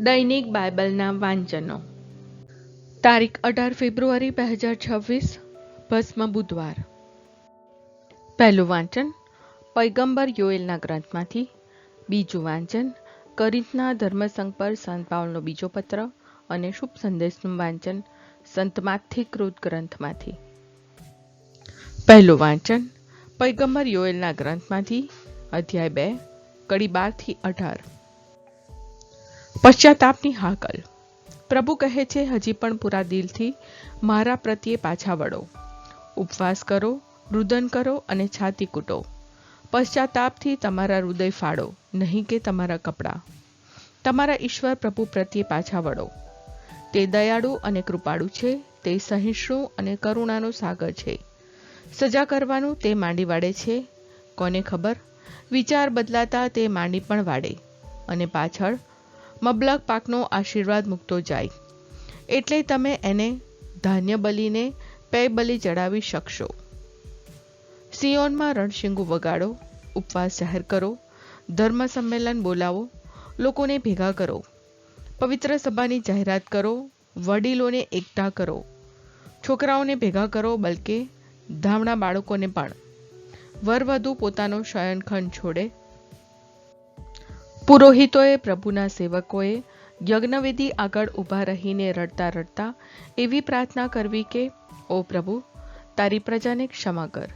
દૈનિક બાઇબલના વાંચનો. તારીખ અઢાર ફેબ્રુઆરી બે હજાર છવ્વીસ, ભસ્મ બુધવાર. પહેલું વાંચન પૈગંબર યોએલના ગ્રંથમાંથી, બીજું વાંચન કરિંતના ધર્મસંઘ પર સંત પાઉલનો બીજો પત્ર અને શુભ સંદેશનું વાંચન સંત કૃત ગ્રંથમાંથી. પહેલું વાંચન પૈગંબર યોએલના ગ્રંથમાંથી, અધ્યાય બે, કડી બારથી અઢાર. પશ્ચાતાપની હાકલ. પ્રભુ કહે છે, હજી પણ પૂરા દિલથી મારા પ્રત્યે પાછા વળો. ઉપવાસ કરો, રુદન કરો અને છાતી કૂટો. પશ્ચાતાપથી તમારા હૃદય ફાડો નહીં કે તમારા કપડાં. તમારા ઈશ્વર પ્રભુ પ્રત્યે પાછા વળો. તે દયાળુ અને કૃપાળુ છે, તે સહિષ્ણુ અને કરુણાનો સાગર છે. સજા કરવાનું તે માંડી વાળે છે. કોને ખબર? વિચાર બદલાતા તે માંડી પણ વાળે. અને પાછળ મબલક પાકનો આશીર્વાદ મૂકતો જાય. એટલે તમે એને ધાન્ય બલીને પેય બલી ચડાવી શકશો. સિયોનમાં રણશીંગુ વગાડો, ઉપવાસ જાહેર કરો, ધર્મ સંમેલન બોલાવો, લોકોને ભેગા કરો, પવિત્ર સભાની જાહેરાત કરો, વડીલોને એકઠા કરો, છોકરાઓને ભેગા કરો, બલકે ધામણા બાળકોને પણ. વરવધુ પોતાનો શયનખંડ છોડે પુરોહિતોએ, પ્રભુના સેવકોએ યજ્ઞવેદી આગળ ઊભા રહીને રડતા રડતા એવી પ્રાર્થના કરવી કે, ઓ પ્રભુ, તારી પ્રજાને ક્ષમા કર.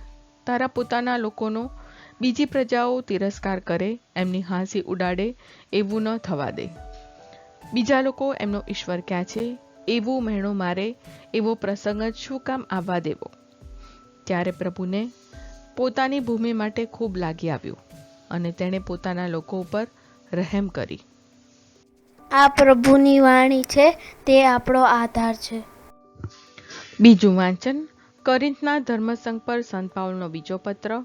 તારા પોતાના લોકોનો બીજી પ્રજાઓ તિરસ્કાર કરે, એમની હાંસી ઉડાડે, એવું ન થવા દે. બીજા લોકો એમનો ઈશ્વર ક્યાં છે? એવું મહેણો મારે, એવો પ્રસંગ જ શું કામ આવવા દેવો? ત્યારે પ્રભુને પોતાની ભૂમિ માટે ખૂબ લાગી આવ્યું અને તેણે પોતાના લોકો ઉપર રહેમ કરી. આ પ્રભુની વાણી છે તે આપણો આધાર છે. બીજું વાંચન કરીંતના ધર્મસંઘ પર સંત પાઉલનો બીજો પત્ર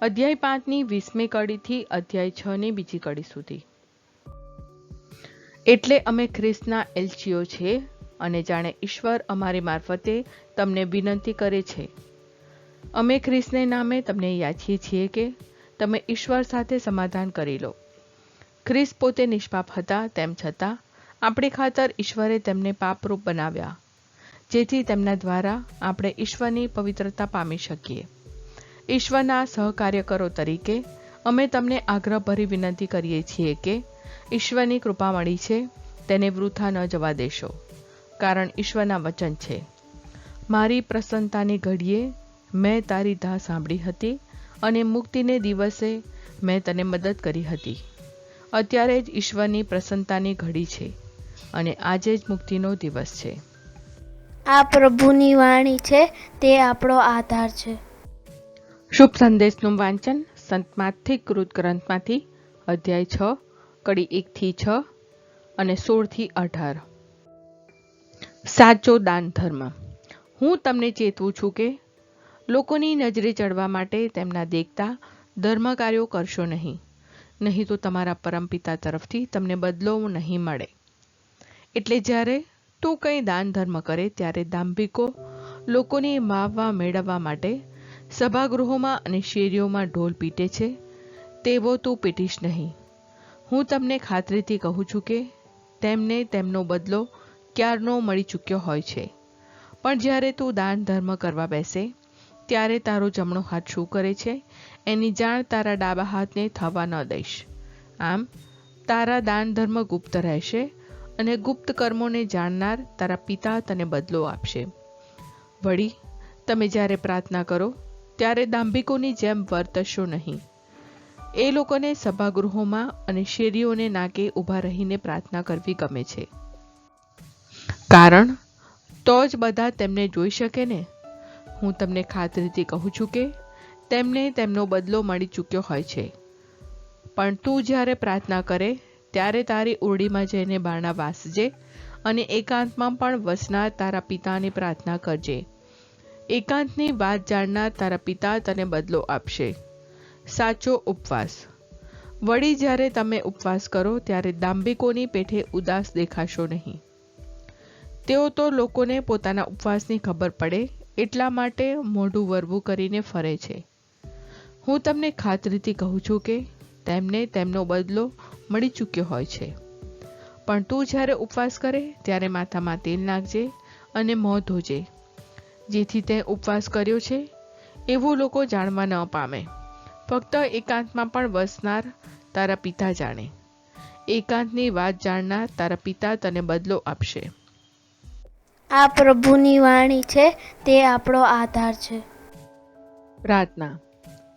અધ્યાય પાંચની વીસમી કડીથી અધ્યાય છ ની બીજી કડી સુધી. એટલે અમે ખ્રિસ્તના એલચીઓ છે અને જાણે ઈશ્વર અમારી મારફતે તમને વિનંતી કરે છે. અમે ખ્રિસ્તને નામે તમને યાચીએ છીએ કે તમે ઈશ્વર સાથે સમાધાન કરી લો. ખ્રિસ્ત પોતે નિષ્પાપ હતા તેમ છતાં આપણી ખાતર ઈશ્વરે તેમને પાપરૂપ બનાવ્યા, જેથી તેમના દ્વારા આપણે ઈશ્વરની પવિત્રતા પામી શકીએ. ઈશ્વરના સહકાર્યકરો તરીકે અમે તમને આગ્રહભરી વિનંતી કરીએ છીએ કે ઈશ્વરની કૃપા મળી છે, તેને વૃથા ન જવા દેશો, કારણ ઈશ્વરના વચન છે. મારી પ્રસન્નતાની ઘડીએ મેં તારી ધાહ સાંભળી હતી અને મુક્તિને દિવસે મેં તને મદદ કરી હતી. અત્યારે જ ઈશ્વરની પ્રસન્નતાની ઘડી છે અને આજે જ મુક્તિનો દિવસ છે. આ પ્રભુની વાણી છે તે આપણો આધાર છે. શુભ સંદેશનું વાંચન સંતમાંથી કૃત ગ્રંથમાંથી અધ્યાય છ કડી એકથી છ અને સોળથી અઢાર. સાચો દાન ધર્મ. હું તમને ચેતવું છું કે લોકોની નજરે ચડવા માટે તેમના દેખતા ધર્મ કાર્યો કરશો નહીં. નહીં તો તમારા પરમપિતા તરફથી તમને બદલો નહીં મળે. એટલે જ્યારે તું કંઈ દાન ધર્મ કરે ત્યારે દાંભિકો લોકોની માવવા મેળવવા માટે સભાગૃહોમાં અને શેરીઓમાં ઢોલ પીટે છે, તેવો તું પીટીશ નહીં. હું તમને ખાતરીથી કહું છું કે તેમને તેમનો બદલો ક્યારનો મળી ચૂક્યો હોય છે. પણ જ્યારે તું દાન ધર્મ કરવા બેસે, ત્યારે તારો જમણો હાથ શું કરે છે? એની જાણ તારા ડાબા હાથને થવા ન દઈશ. આમ, તારા દાન ધર્મ ગુપ્ત રહેશે અને ગુપ્ત કર્મોને જાણનાર તારા પિતા તને બદલો આપશે. વળી, તમે જ્યારે પ્રાર્થના કરો, ત્યારે દાંભિકોની જેમ વર્તશો નહીં. એ લોકોને સભાગૃહોમાં અને શેરીઓને નાકે ઊભા રહીને પ્રાર્થના કરવી ગમે છે. કારણ, તો જ બધા તેમને જોઈ શકે ને? હું તમને ખાતરીથી કહું છું કે તેમને તેમનો બદલો મળી ચૂક્યો હોય છે. પણ તું જ્યારે પ્રાર્થના કરે, ત્યારે તારી ઓરડીમાં જઈને બારણા વાસજે અને એકાંતમાં પણ વસનાર તારા પિતાની પ્રાર્થના કરજે. એકાંતની વાત જાણનાર તારા પિતા તને બદલો આપશે. સાચો ઉપવાસ. વળી જ્યારે તમે ઉપવાસ કરો, ત્યારે દાંભિકોની પેઠે ઉદાસ દેખાશો નહીં. તેઓ તો લોકોને પોતાના ઉપવાસની ખબર પડે, એટલા માટે મોઢું વરવું કરીને ફરે છે. હું તમને ખાતરીથી કહું છું કે તેમને તેમનો બદલો મળી ચૂક્યો હોય છે. પણ તું જ્યારે ઉપવાસ કરે ત્યારે માથામાં તેલ નાખજે અને મોં ધોજે. જેથી તે ઉપવાસ કર્યો છે એવું લોકો જાણવા ન પામે. ફક્ત એકાંતમાં પણ વસનાર તારા પિતા જાણે. એકાંતની વાત જાણનાર તારા પિતા તને બદલો આપશે. આ પ્રભુની વાણી છે તે આપણો આધાર છે. પ્રાર્થના.